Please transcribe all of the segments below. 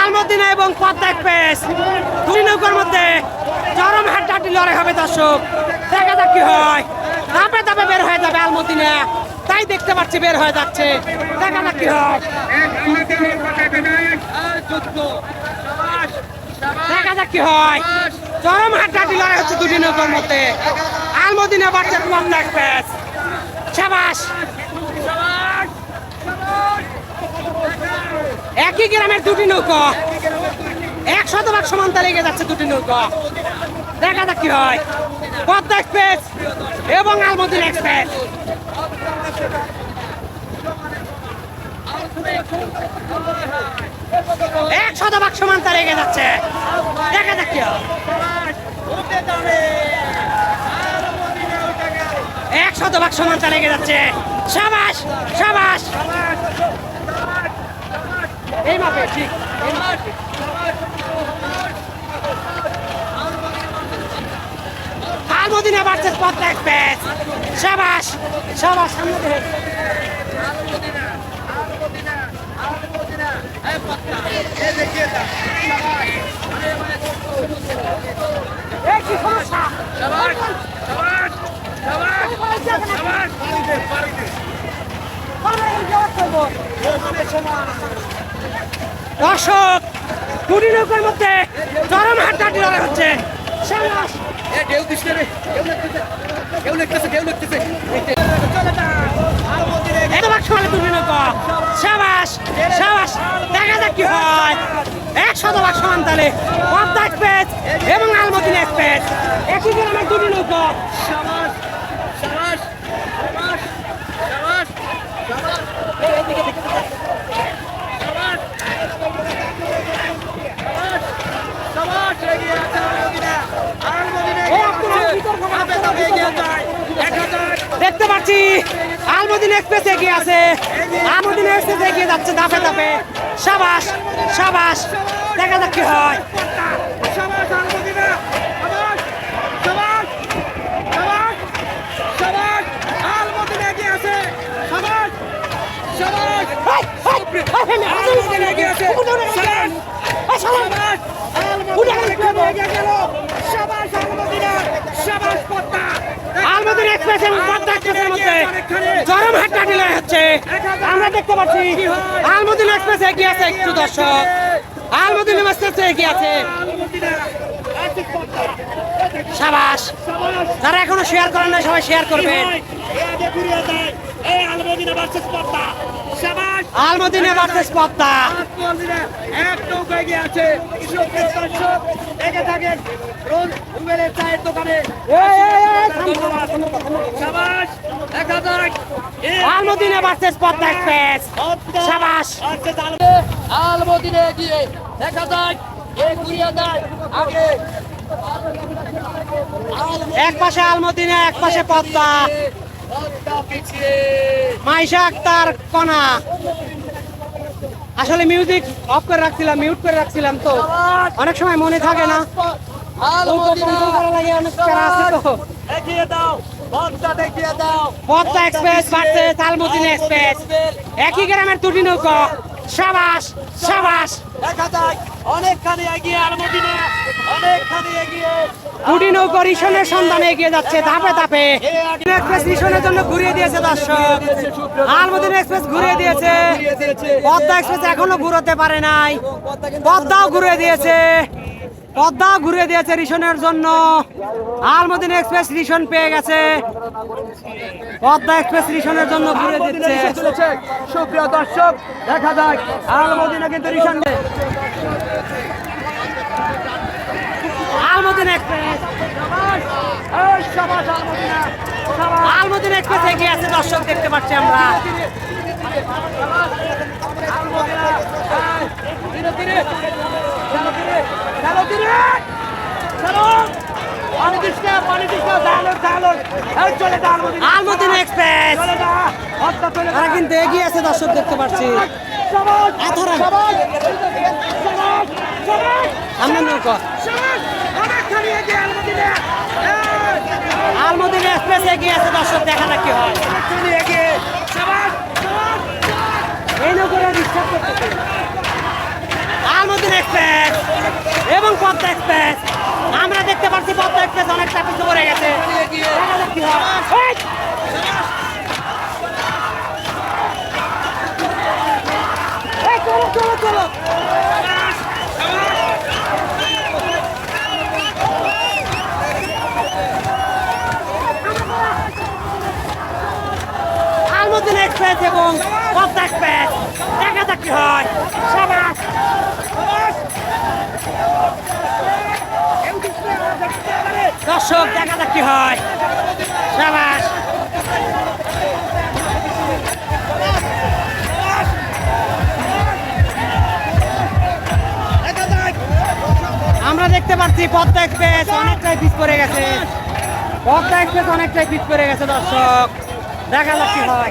আলমদিন এবং পদ্মা এক্সপ্রেস দুই নৌকার মধ্যে চরম হাড্ডাহাড্ডি লড়াই হবে, দর্শক। দেখা যাক কি হয়। ধাপে ধাপে বের হয়ে যাবে আলমদিনা। তাই দেখতে পাচ্ছি বের হয়ে যাচ্ছে। দেখা যাক কি হয়। দেখা যাক কি হয়। চরম হাড্ডাহাড্ডি লড়াই হচ্ছে দুটি নৌকার মধ্যে। আলমদিনা বাচ্চা পদ্মা এক্সপ্রেস সাবাস। একই গ্রামের দুটি নৌকা। এক শতভাগ সমানতা লেগে যাচ্ছে দুটি নৌকা। দেখা যাক কি হয়। পদ্মা এক্সপ্রেস এবং আলমদিন এক্সপ্রেস। এক শতভাগ সমানতা লেগে যাচ্ছে। দেখা যাক কি হয়। এক শতভাগ সমানতা লেগে যাচ্ছে। সাবাস সাবাস। এই মাপে, ঠিক। এই মাপে। Almadina versus Padma express. সাবাস সামনে? দর্শক দুটি নৌকার মধ্যে চরম হাড্ডাহাড্ডি লড়াই হচ্ছে। নৌকা সাবাস সাবাস। দেখা যাক কি হয়। বাক্স সমান তাহলে পদ্মা এক্সপ্রেস এবং আলমদিনা এক্সপ্রেস একই গ্রামের দুটি নৌকা দেখতে পাচ্ছি, আলমদিন এক্সপ্রেস এগিয়ে আছে। আলমদিন এক্সপ্রেস এগিয়ে যাচ্ছে ধাপে ধাপে। সাবাস সাবাস, দেখা যাক কি হয় হেই, হেই, হেই, হেই, আলমদিন এগিয়ে আছে। এই শালা, উঠে গেল। আলমদিন এক্সপ্রেস এবং পদ্মা এক্সপ্রেসের মধ্যে চরম হাড্ডাহাড্ডি লড়াই হচ্ছে আমরা দেখতে পাচ্ছি, আলমদিন এক্সপ্রেস এগিয়ে আছে একটু দর্শক। আলমদিন এক্সপ্রেস এগিয়ে আছে। সাবাস, তারা এখনও শেয়ার করেন না সবাই শেয়ার করবেন। আলমদিনে ভার্সেস পদ্মা এক নৌকায় গিয়ে আছে। দর্শক থাকেন রোজ চায়ের দোকানে। সাবাস দেখা যাক আলমদিনে ভার্সেস পদ্মা এক্সপ্রেস। সাবাস। আলমদিনে গিয়ে দেখা যাক এ ঘুরিয়ে দেয় আগে। এক পাশে আলমদিনে এক পাশে পদ্মা মাইশা আক্তার কণা। আসলে মিউজিক অফ করে রাখছিলাম মিউট করে রাখছিলাম তো। অনেক সময় মনে থাকে না। একই গ্রামের দুটি নৌকা। সাবাস সাবাস। দেখা যাক, অনেকখানি এগিয়ে আলমদিনা দুটি নৌকা সন্ধানে এগিয়ে যাচ্ছে ধাপে ধাপে। এক্সপ্রেস রিসনের জন্য ঘুরিয়ে দিয়েছে দর্শক। আলমদিন এক্সপ্রেস ঘুরিয়ে দিয়েছে। পদ্মা এক্সপ্রেস এখনও ঘুরোতে পারে নাই। পদ্মাও ঘুরিয়ে দিয়েছে। পদ্মাও ঘুরিয়ে দিয়েছে রিসনের জন্য। আলমদিন এক্সপ্রেস রিসন পেয়ে গেছে। পদ্মা এক্সপ্রেস রিসনের জন্য ঘুরে দিচ্ছে। সুপ্রিয় দর্শক দেখা যাক। আলমদিনা কিন্তু রিশন আলমদিন এক্সপ্রেস। আলমদিন এক্সপ্রেস এগিয়ে আছে দর্শক দেখতে পাচ্ছি আমরা। তারা কিন্তু এগিয়ে আছে দর্শক দেখতে পাচ্ছি। আমরা নৌকা। আলমদিন এক্সপ্রেস এগিয়ে আছে দর্শক দেখা কি হয়। আলমদিন এক্সপ্রেস এবং পদ্মা এক্সপ্রেস আমরা দেখতে পাচ্ছি পদ্মা এক্সপ্রেস অনেকটা পিছু পড়ে গেছে। দেখা যাক কি হয় এই! এই, চলো চলো চলো এক্সপ্রেস এবং পদ্মা এক্সপ্রেস দেখা যাক হয়? সাবাস। দর্শক দেখা যাক হয়? সাবাস। আমরা দেখতে পাচ্ছি পদ্মা এক্সপ্রেস অনেকটাই পিছ পড়ে গেছে। পদ্মা এক্সপ্রেস অনেকটাই পিছ পড়ে গেছে, দর্শক। দেখা যাক হয়?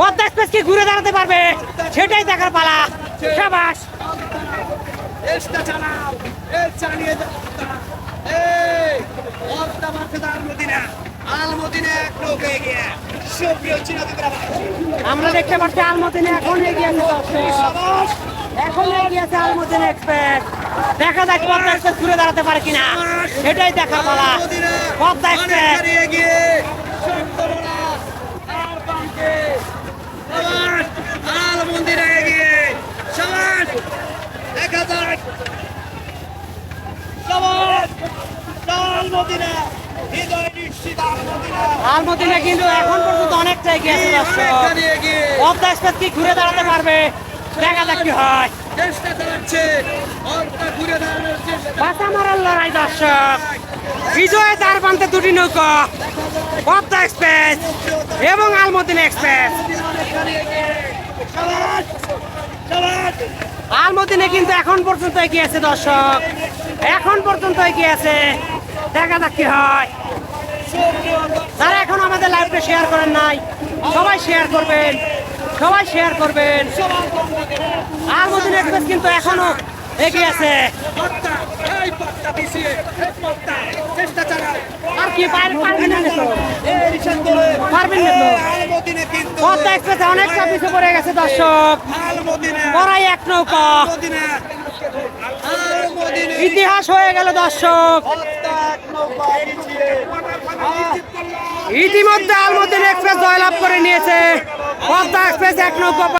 পদ্মা এক্সপ্রেস কি ঘুরে দাঁড়াতে পারবে। সেটাই দেখার পালা। সাবাস। আমরা দেখতে পাচ্ছি আলমদিনে এখন এগিয়ে এখন এগিয়ে আছে আলমদিন এক্সপ্রেস দেখা যাক পদ্মা এক্সপ্রেস ঘুরে দাঁড়াতে পারে কিনা। সেটাই দেখার পালা। পদ্মা এক্সপ্রেস অনেকখানি এগিয়ে সত্যবলা আর বাঁকে সাবাস আলমদিনা এগিয়ে সাবাস দেখা যাক সাবাস আলমদিনা হৃদয় নিশ্চিত আলমদিনা আলমদিনে কিন্তু এখন পর্যন্ত অনেকটা এগিয়ে আছে দর্শক কি ঘুরে দাঁড়াতে পারবে? দেখা যাক কি হয়। চেষ্টা চালাচ্ছে ঘুরে দাঁড়ানোর চেষ্টা। বাসা মারার লড়াই দর্শক। বিজয় তার প্রান্তে দুটি নৌকা। পদ্মা এক্সপ্রেস এবং আলমদিন এক্সপ্রেস। আলমদিনে কিন্তু এখন পর্যন্ত এগিয়ে আছে দর্শক। এখন পর্যন্ত এগিয়ে আছে। দেখা যাক কি হয়। যারা এখন আমাদের লাইভটা শেয়ার করেন নাই। সবাই শেয়ার করবেন, সবাই শেয়ার করবেন। আলমদিন এক্সপ্রেস কিন্তু এখনও এগিয়ে আছে। পিছিয়ে। আর কি, পার- পারবেন না তো? পারবেন তো? এক্সপ্রেস অনেকটা পিছু পড়ে গেছে দর্শক। পড়াই এক নৌকা। ইতিহাস হয়ে গেল দর্শক। ইতিমধ্যে আলমদিন এক্সপ্রেস জয়লাভ করে নিয়েছে। পদ্মা এক্সপ্রেস এক নৌকা